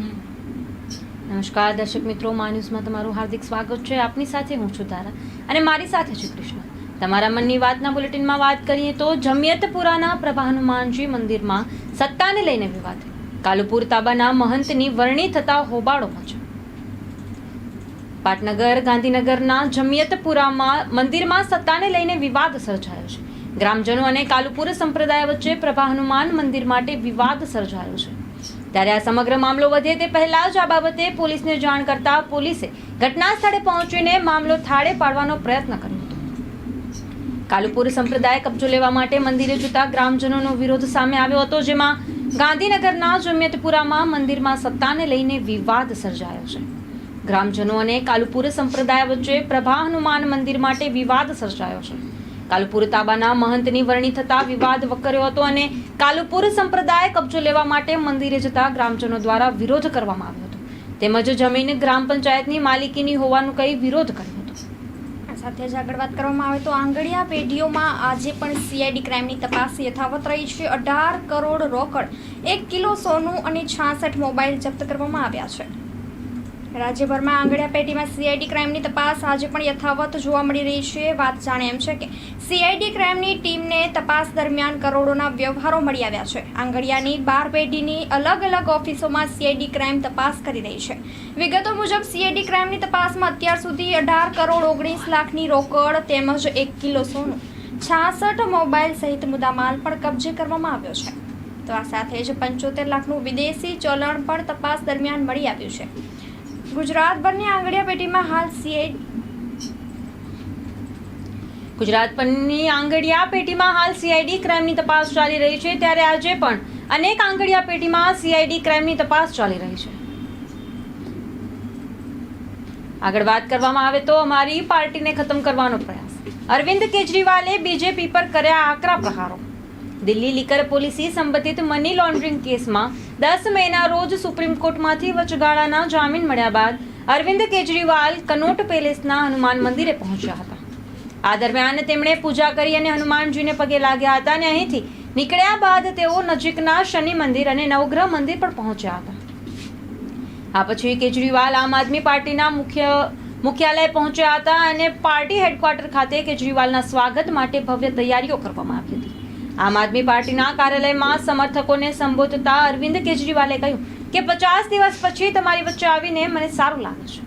નમસ્કાર, દર્શક મિત્રો, મા ન્યૂઝમાં તમારું હાર્દિક સ્વાગત છે. આપની સાથે હું છું તારા અને મારી સાથે છે કૃષ્ણ. તમારા મનની વાતના બુલેટિનમાં વાત કરીએ તો જમિયતપુરાના પ્રભા હનુમાનજી મંદિરમાં સત્તાને લઈને વિવાદ. કાલુપુર તાબાના મહંતની વરણી થતા હોબાળો મચ્યો. પાટનગર, ગાંધીનગરના જમિયતપુરામાં મંદિરમાં સત્તાને લઈને વિવાદ સર્જાયો છે. ગ્રામજનો અને કાલુપુર સંપ્રદાય વચ્ચે પ્રભા હનુમાન મંદિર માટે વિવાદ સર્જાયો છે. ત્યારે આ સમગ્ર મામલો વધે તે પહેલા જ આ બાબતે પોલીસને જાણ કરતા પોલીસે ઘટના સ્થળે પહોંચીને મામલો થાળે પાડવાનો પ્રયત્ન કર્યો હતો. કાલુપુર સંપ્રદાય કબજો લેવા માટે મંદિરે જતા ગ્રામજનોનો વિરોધ સામે આવ્યો હતો, જેમાં ગાંધીનગરના જમિયતપુરામાં મંદિરમાં સત્તાને લઈને વિવાદ સર્જાયો છે. ગ્રામજનો અને કાલુપુર સંપ્રદાય વચ્ચે પ્રભા હનુમાન મંદિર માટે વિવાદ સર્જાયો છે. કાલુપુર તાબાના મહંતની વરણી થતા વિવાદ વકર્યો હતો અને કાલુપુર સંપ્રદાય કબજો લેવા માટે મંદિરે જતા ગ્રામજનો દ્વારા વિરોધ કરવામાં આવ્યો હતો. તેમજ જમીન ગ્રામ પંચાયતની માલિકીની હોવાનું કહી વિરોધ કર્યો હતો. સાથે જ આગળ વાત કરવામાં આવે તો આંગળિયા પેઢીઓમાં આજે પણ સીઆઈડી ક્રાઇમની તપાસ યથાવત રહી છે. અઢાર કરોડ રોકડ, એક કિલો સોનું અને છાસઠ મોબાઈલ જપ્ત કરવામાં આવ્યા છે. રાજ્યભરમાં આંગળીયા પેઢીમાં સીઆઈડી ક્રાઇમની તપાસ આજે પણ યથાવત જોવા મળી રહી છે. વાત જાણે એમ છે કે સીઆઈડી ક્રાઇમની ટીમને તપાસ દરમિયાન કરોડોના વ્યવહારો મળી આવ્યા છે. આંગળિયાની બાર પેઢીની અલગ અલગ ઓફિસોમાં સીઆઈડી ક્રાઇમ તપાસ કરી રહી છે. વિગતો મુજબ સીઆઈડી ક્રાઇમની તપાસમાં અત્યાર સુધી અઢાર કરોડ ઓગણીસ લાખની રોકડ તેમજ એક કિલો સોનું, છાસઠ મોબાઈલ સહિત મુદ્દામાલ પણ કબજે કરવામાં આવ્યો છે. તો આ સાથે જ પંચોતેર લાખનું વિદેશી ચલણ પણ તપાસ દરમિયાન મળી આવ્યું છે. ગુજરાતભરની આંગળીયા પેટીમાં હાલ સીઆઈડી ગુજરાત પરની આંગડિયા પેઢીમાં હાલ સીઆઈડી ક્રાઇમની તપાસ ચાલી રહી છે. ત્યારે આજે પણ અનેક આંગડિયા પેટીમાં સીઆઈડી ક્રાઇમની તપાસ ચાલી રહી છે. આગળ વાત કરવામાં આવે તો અમારી પાર્ટીને ખતમ કરવાનો પ્રયાસ. અરવિંદ કેજરીવાલે બીજેપી પર કર્યા આકરા પ્રહારો. દિલ્હી લીકર પોલીસે સંબંધિત મની લોન્ડરિંગ કેસમાં દસ મેના રોજ સુપ્રીમ કોર્ટમાંથી વચગાળાના જામીન મળ્યા બાદ અરવિંદ કેજરીવાલ કનોટ પેલેસના હનુમાન મંદિરે પહોંચ્યા હતા. આ દરમિયાન તેમણે પૂજા કરી અને હનુમાનજીને પગે લાગ્યા હતા અને અહીંથી નીકળ્યા બાદ તેઓ નજીકના શનિ મંદિર અને નવગ્રહ મંદિર પર પહોંચ્યા હતા. આ પછી કેજરીવાલ આમ આદમી પાર્ટીના મુખ્ય મુખ્યાલય પહોંચ્યા હતા અને પાર્ટી હેડક્વાર્ટર ખાતે કેજરીવાલના સ્વાગત માટે ભવ્ય તૈયારીઓ કરવામાં આવી હતી. આમ આદમી પાર્ટીના કાર્યાલયમાં સમર્થકોને સંબોધતા અરવિંદ કેજરીવાલે કહ્યું કે પચાસ દિવસ પછી તમારી વચ્ચે આવીને મને સારું લાગે છે.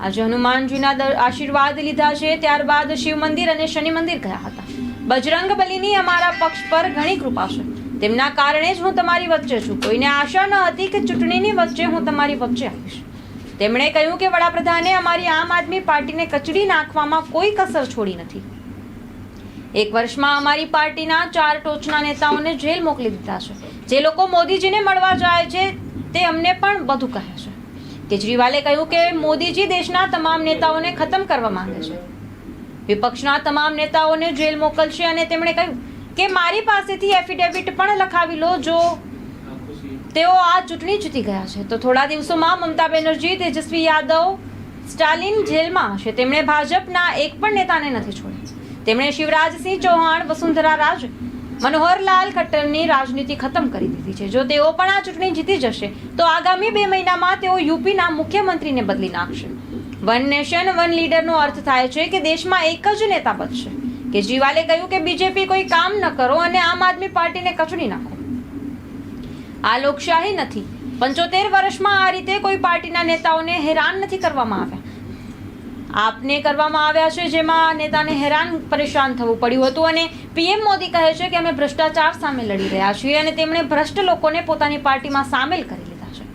આજે હનુમાનજીના આશીર્વાદ લીધા છે, ત્યારબાદ શિવ મંદિર અને શનિ મંદિર ગયા હતા. બજરંગ બલીની અમારા પક્ષ પર ઘણી કૃપા છે. તેમના કારણે જ હું તમારી વચ્ચે છું. કોઈને આશા ન હતી કે ચૂંટણીની વચ્ચે હું તમારી વચ્ચે આવીશ. તેમણે કહ્યું કે વડાપ્રધાને અમારી આમ આદમી પાર્ટીને કચડી નાખવામાં કોઈ કસર છોડી નથી. એક વર્ષમાં અમારી પાર્ટીના ચાર ટોચના નેતાઓને જેલ મોકલી દીધા છે. જે લોકો મોદીજીને મળવા જાય છે, તે અમને પણ બધું કહે છે. કેજરીવાલે કહ્યું કે મોદીજી દેશના તમામ નેતાઓને ખતમ કરવા માંગે છે. વિપક્ષના તમામ નેતાઓને જેલ મોકલશે અને તેમણે કહ્યું કે મારી પાસેથી એફિડેવિટ પણ લખાવી લો જો તેઓ આ ચૂંટણી જીતી ગયા છે. તો થોડા દિવસોમાં મમતા બેનર્જી, તેજસ્વી યાદવ, સ્ટાલિન જેલમાં હશે. તેમણે ભાજપના એક પણ નેતાને નથી છોડ્યા. તેમણે શિવરાજસિંહ ચૌહાણ, વસુંધરા રાજ, મનોહરલાલ ખટ્ટરની રાજનીતિ ખતમ કરી દીધી છે. જો તેઓ પણ આ ચૂંટણી જીતી જશે, તો આગામી બે મહિનામાં તેઓ યુપીના મુખ્યમંત્રીને બદલી નાખશે. વન નેશન, વન લીડરનો અર્થ થાય છે કે દેશમાં એક જ નેતા બનશે. કેજરીવાલે કહ્યું કે બીજેપી કોઈ કામ ન કરો અને આમ આદમી પાર્ટીને કચડી નાખો. આ લોકશાહી નથી. પંચોતેર વર્ષમાં આ રીતે કોઈ પાર્ટીના નેતાઓને હેરાન નથી કરવામાં આવ્યા. આપને કરવામાં આવ્યા છે, જેમાં નેતાને હેરાન પરેશાન થવું પડ્યું હતું અને પીએમ મોદી કહે છે કે અમે ભ્રષ્ટાચાર સામે લડી રહ્યા છીએ અને તેમણે ભ્રષ્ટ લોકોને પોતાની પાર્ટીમાં સામેલ કરી લીધા છે.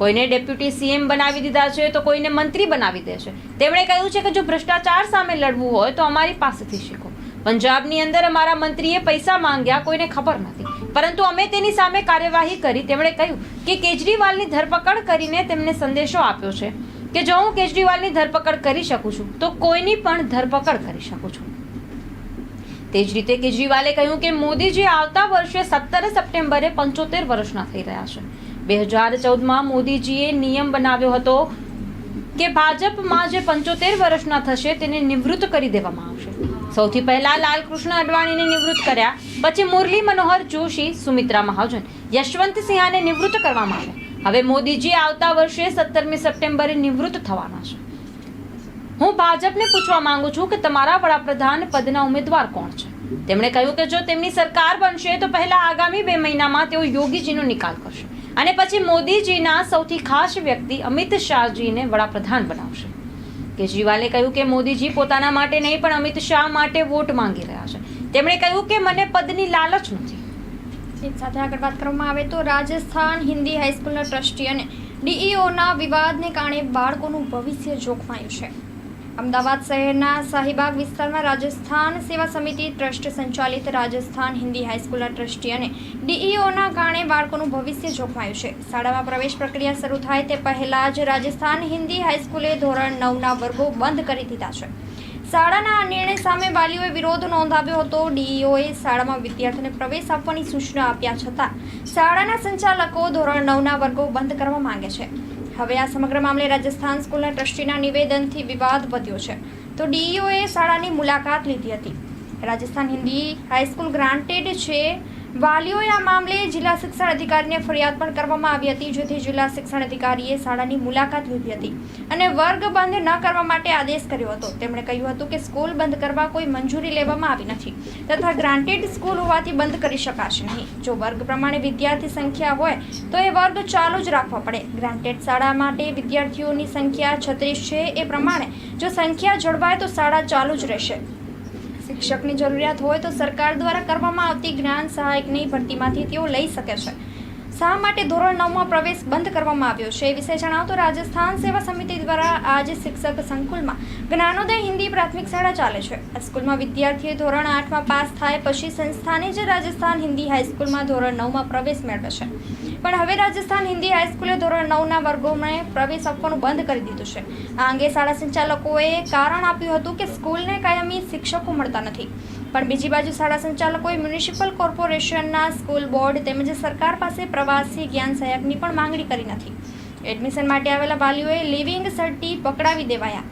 કોઈને ડેપ્યુટી સીએમ બનાવી દીધા છે, તો કોઈને મંત્રી બનાવી દે છે. તેમણે કહ્યું છે કે જો ભ્રષ્ટાચાર સામે લડવું હોય, તો અમારી પાસેથી શીખો. પંજાબની અંદર અમારા મંત્રીએ પૈસા માંગ્યા, કોઈને ખબર નથી. પરંતુ અમે તેની સામે કાર્યવાહી કરી. તેમણે કહ્યું કે કેજરીવાલની ધરપકડ કરીને તેમને સંદેશો આપ્યો છે. કે જો હું કેજરીવાલની ધરપકડ કરી શકું છું, તો કોઈની પણ ધરપકડ કરી શકું છું. તે જ રીતે કેજરીવાલે કહ્યું કે મોદીજી આવતા વર્ષે સત્તર સપ્ટેમ્બરે પંચોતેર વર્ષના થઈ રહ્યા છે. બે હજાર ચૌદમાં મોદીજીએ નિયમ બનાવ્યો હતો કે ભાજપમાં જે પંચોતેર વર્ષના થશે તેને નિવૃત્ત કરી દેવામાં આવશે. સૌથી પહેલા લાલકૃષ્ણ અડવાણીને નિવૃત્ત કર્યા, પછી મુરલી મનોહર જોશી, સુમિત્રા મહાજન યશવંત સિંહાને નિવૃત્ત કરવામાં આવ્યા. હવે મોદીજી આવતા વર્ષે સત્તરમી સપ્ટેમ્બરે નિવૃત્ત થવાના છે. હું ભાજપને પૂછવા માંગુ છું કે તમારા વડાપ્રધાન પદના ઉમેદવાર કોણ છે? તેમણે કહ્યું કે જો તેમની સરકાર બનશે, તો પહેલા આગામી બે મહિનામાં તેઓ યોગીજીનો નિકાલ કરશે. અને પછી મોદીજીના સૌથી ખાસ વ્યક્તિ અમિત શાહજીને વડાપ્રધાન બનાવશે. કેજરીવાલે કહ્યું કે મોદીજી પોતાના માટે નહીં, પણ અમિત શાહ માટે વોટ માંગી રહ્યા છે. તેમણે કહ્યું કે મને પદની લાલચ નથી. સાથે આગળ વાત કરવામાં આવે તો રાજસ્થાન હિન્દી હાઈસ્કૂલના ટ્રસ્ટી અને ડીઈઓના વિવાદને કારણે બાળકોનું ભવિષ્ય જોખમાયું છે. અમદાવાદ શહેરના શાહીબાગ વિસ્તારમાં રાજસ્થાન સેવા સમિતિ ટ્રસ્ટ સંચાલિત રાજસ્થાન હિન્દી હાઈસ્કૂલના ટ્રસ્ટી અને ડીઈઓના કારણે બાળકોનું ભવિષ્ય જોખમાયું છે. શાળામાં પ્રવેશ પ્રક્રિયા શરૂ થાય તે પહેલાં જ રાજસ્થાન હિન્દી હાઈસ્કૂલે ધોરણ નવના વર્ગો બંધ કરી દીધા છે. શાળાના આ નિર્ણય સામે વાલીઓએ વિરોધ નોંધાવ્યો હતો. ડીઈઓએ શાળામાં વિદ્યાર્થીઓને પ્રવેશ આપવાની સૂચના આપ્યા છતાં શાળાના સંચાલકો ધોરણ નવના વર્ગો બંધ કરવા માંગે છે. હવે આ સમગ્ર મામલે રાજસ્થાન સ્કૂલના ટ્રસ્ટીના નિવેદનથી વિવાદ વધ્યો છે. તો ડીઈઓએ શાળાની મુલાકાત લીધી હતી. રાજસ્થાન હિન્દી હાઈસ્કૂલ ગ્રાન્ટેડ છે વાલીઓએ આ મામલે જિલ્લા શિક્ષણ અધિકારીને ફરિયાદ પણ કરવામાં આવી હતી, જેથી જિલ્લા શિક્ષણ અધિકારીએ શાળાની મુલાકાત લીધી હતી અને વર્ગ બંધ ન કરવા માટે આદેશ કર્યો હતો. તેમણે કહ્યું હતું કે સ્કૂલ બંધ કરવા કોઈ મંજૂરી લેવામાં આવી નથી તથા ગ્રાન્ટેડ સ્કૂલ હોવાથી બંધ કરી શકાશે નહીં. જો વર્ગ પ્રમાણે વિદ્યાર્થી સંખ્યા હોય, તો એ વર્ગ ચાલુ જ રાખવા પડે. ગ્રાન્ટેડ શાળા માટે વિદ્યાર્થીઓની સંખ્યા છત્રીસ છે એ પ્રમાણે જો સંખ્યા જળવાય તો શાળા ચાલુ જ રહેશે. શિક્ષકની જરૂરિયાત હોય તો સરકાર દ્વારા કરવામાં આવતી જ્ઞાન સહાયકની ભરતીમાંથી તેઓ લઈ શકે છે. શા માટે ધોરણ નવમાં પ્રવેશ બંધ કરવામાં આવ્યો છે એ વિશે જણાવતો રાજસ્થાન સેવા સમિતિ દ્વારા આજે શિક્ષક સંકુલમાં જ્ઞાનોદય હિન્દી પ્રાથમિક શાળા ચાલે છે. આ સ્કૂલમાં વિદ્યાર્થીઓ ધોરણ આઠમાં પાસ થાય પછી સંસ્થાને જ રાજસ્થાન હિન્દી હાઈસ્કૂલમાં ધોરણ નવમાં પ્રવેશ મેળવે છે. પણ હવે રાજસ્થાન હિન્દી હાઈસ્કૂલે ધોરણ નવના વર્ગોને પ્રવેશ આપવાનું બંધ કરી દીધું છે. આ અંગે શાળા સંચાલકોએ કારણ આપ્યું હતું કે સ્કૂલને કાયમી શિક્ષકો મળતા નથી. પણ બીજી બાજુ શાળા સંચાલકોએ મ્યુનિસિપલ કોર્પોરેશનના સ્કૂલ બોર્ડ તેમજ સરકાર પાસે પ્રવાસી જ્ઞાન સહાયકની પણ માંગણી કરી નથી. એડમિશન માટે આવેલા વાલીઓએ લિવિંગ સર્ટી પકડાવી દેવાયા.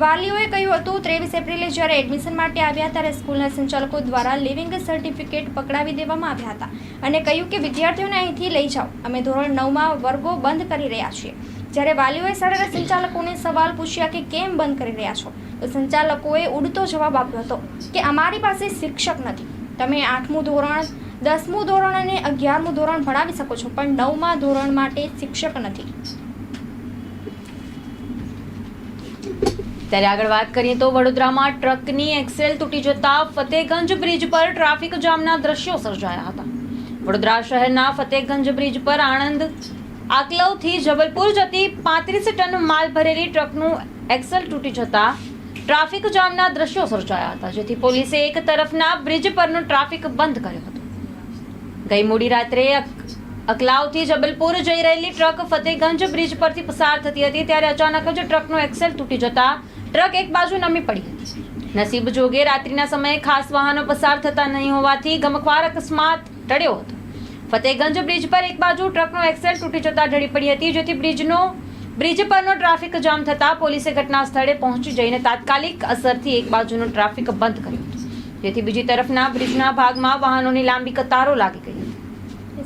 વાલીઓએ કહ્યું હતું, ત્રેવીસ એપ્રિલે જ્યારે એડમિશન માટે આવ્યા ત્યારે સ્કૂલના સંચાલકો દ્વારા લિવિંગ સર્ટિફિકેટ પકડાવી દેવામાં આવ્યા હતા અને કહ્યું કે વિદ્યાર્થીઓને અહીંથી લઈ જાઓ. અમે ધોરણ નવમાં વર્ગો બંધ કરી રહ્યા છીએ. જ્યારે વાલીઓએ શાળાના સંચાલકોને સવાલ પૂછ્યા કે કેમ બંધ કરી રહ્યા છો, તો સંચાલકોએ ઉડતો જવાબ આપ્યો હતો કે અમારી પાસે શિક્ષક નથી. તમે આઠમું ધોરણ, દસમું ધોરણ અને અગિયારમું ધોરણ ભણાવી શકો છો, પણ નવમા ધોરણ માટે શિક્ષક નથી. ત્યારે આગળ વાત કરીએ તો વડોદરામાં ટ્રકની એક્સેલ તૂટી જતા ફતેગંજ બ્રિજ પર ટ્રાફિક જામના દ્રશ્યો સર્જાયા હતા. વડોદરા શહેરના ફતેગંજ બ્રિજ પર આણંદ આકલવથી જબલપુર જતી પાંત્રીસ ટન માલ ભરેલી ટ્રકનું એક્સેલ તૂટી જતા ટ્રાફિક જામના દ્રશ્યો સર્જાયા હતા, જેથી પોલીસે એક તરફના બ્રિજ પરનો ટ્રાફિક બંધ કર્યો હતો. ગઈ મોડી રાત્રે અકલાવથી જબલપુર જઈ રહેલી ટ્રક ફતેગંજ બ્રિજ પરથી પસાર થતી હતી ત્યારે અચાનક જ ટ્રકનો એક્સેલ તૂટી જતા ટ્રક એક બાજુ નમી પડી. હતી નસીબ જોગે રાત્રિના સમયે ખાસ વાહનો પસાર થતા નહીં હોવાથી ગમખ્વાર અકસ્માત ટળ્યો હતો. ફતેગંજ બ્રિજ પર એક બાજુ ટ્રકનો એક્સેલ તૂટી જતા ઢળી પડી હતી, જેથી બ્રિજનો, બ્રિજ પરનો ટ્રાફિક જામ થતાં પોલીસે ઘટના સ્થળે પહોંચી જઈને તાત્કાલિક અસરથી એક બાજુનો ટ્રાફિક બંધ કર્યો. જેથી બીજી તરફના બ્રિજના ભાગમાં વાહનોની લાંબી કતારો લાગી ગઈ.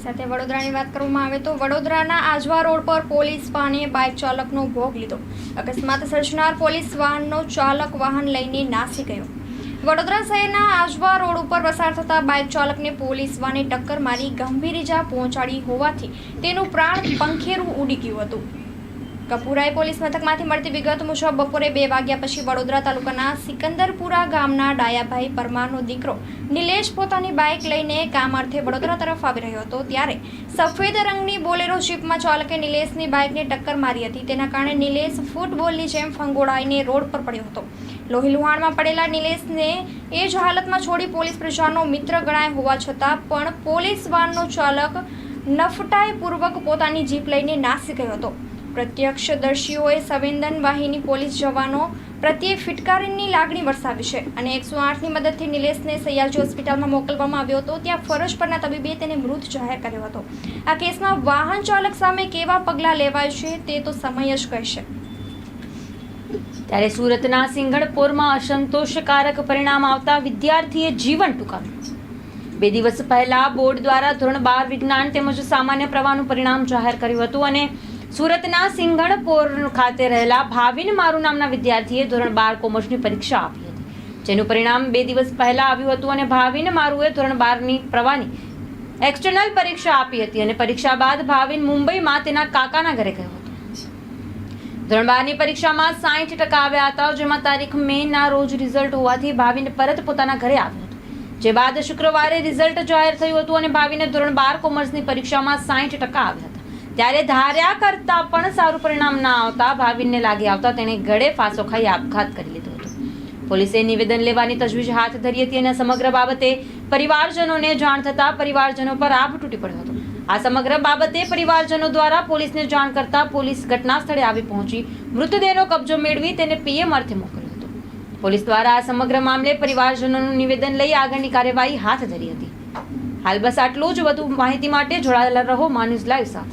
હતી સાથે વડોદરાની વાત કરવામાં આવે તો વડોદરાના આજવા રોડ પર પોલીસ વાહને બાઇક ચાલકનો ભોગ લીધો. અકસ્માત સર્જનાર પોલીસ વાહનનો ચાલક વાહન લઈને નાસી ગયો. વડોદરા શહેરના આજવા રોડ ઉપર પસાર થતા બાઇક ચાલકને પોલીસ વાહને ટક્કર મારી ગંભીર ઇજા પહોંચાડી હોવાથી તેનું પ્રાણ પંખેરું ઉડી ગયું હતું. કપુરાએ પોલીસ મથકમાંથી મળતી વિગત મુજબ બપોરે બે વાગ્યા પછી વડોદરા તાલુકાના સિકંદરપુરા ગામના ડાયાભાઈ પરમારનો દીકરો નિલેશ પોતાની બાઇક લઈને કામ અર્થે વડોદરા તરફ આવી રહ્યો હતો ત્યારે સફેદ રંગની બોલેરો જીપમાં ચાલકે નિલેશની બાઇકને ટક્કર મારી હતી. તેના કારણે નિલેશ ફૂટબોલની જેમ ફંગોળાઈને રોડ પર પડ્યો હતો. લોહી લુહાણમાં પડેલા નિલેશને એ જ હાલતમાં છોડી પોલીસ પ્રજાનો મિત્ર ગણાય હોવા છતાં પણ પોલીસ વાનનો ચાલક નફટાઈપૂર્વક પોતાની જીપ લઈને નાસી ગયો હતો. પ્રત્યક્ષદર્શીઓએ સંવેદન વાહિની પોલીસ જવાનો પ્રત્યે ફિટકારીની લાગણી વરસાવી છે અને એકસો આઠની મદદથી નિલેશને સયાજી હોસ્પિટલમાં મોકલવામાં આવ્યો હતો. ત્યાં ફરજ પરના તબીબે તેને મૃત જાહેર કર્યો હતો. આ કેસમાં વાહન ચાલક સામે કેવા પગલાં લેવાય છે તે તો સમય જ કહેશે. ત્યારે સુરતના સિંગણપોરમાં અસંતોષકારક પરિણામ આવતા વિદ્યાર્થીએ જીવન ટૂંકાવ્યું. બે દિવસ પહેલા બોર્ડ દ્વારા ધોરણ બાર વિજ્ઞાન તેમજ સામાન્ય પ્રવાહનું પરિણામ જાહેર કર્યું હતું અને સુરતના સિંઘણપોર ખાતે રહેલા ભાવિન મારું નામના વિદ્યાર્થીએ ધોરણ બાર કોમર્સની પરીક્ષા આપી હતી, જેનું પરિણામ બે દિવસ પહેલા આવ્યું હતું અને ભાવિન મારુએ ધોરણ બારની પ્રવાહની એક્સટર્નલ પરીક્ષા આપી હતી અને પરીક્ષા બાદ ભાવિન મુંબઈમાં તેના કાકાના ઘરે ગયો હતો. ધોરણ બારની પરીક્ષામાં સાઠ ટકા આવ્યા હતા, જેમાં તારીખ મે ના રોજ રિઝલ્ટ હોવાથી ભાવિન પરત પોતાના ઘરે આવ્યો હતો. જે બાદ શુક્રવારે રિઝલ્ટ જાહેર થયું હતું અને ભાવિને ધોરણ બાર કોમર્સની પરીક્ષામાં સાઠ ટકા આવ્યા ત્યારે ધાર્યા કરતા પણ સારું પરિણામ ના આવતા, ભાવિનને લાગી આવતા તેણે ગળે ફાંસો ખાઈ આપઘાત કરી લીધો હતો. પોલીસે નિવેદન લેવાની તજવીજ હાથ ધરી હતી અને સમગ્ર બાબતે પરિવારજનોને જાણ થતા પરિવારજનો પર આભ તૂટી પડ્યો હતો. આ સમગ્ર બાબતે પરિવારજનો દ્વારા પોલીસને જાણ કરતા પોલીસ ઘટના સ્થળે આવી પહોંચી મૃતદેહનો કબજો મેળવી તેને પીએમ અર્થે મોકલ્યો હતો. પોલીસ દ્વારા આ સમગ્ર મામલે પરિવારજનોનું નિવેદન લઈ આગળની કાર્યવાહી હાથ ધરી હતી. હાલ બસ આટલું જ. વધુ માહિતી માટે જોડાયેલા રહો માન્યુઝ લાઈવ સાથે.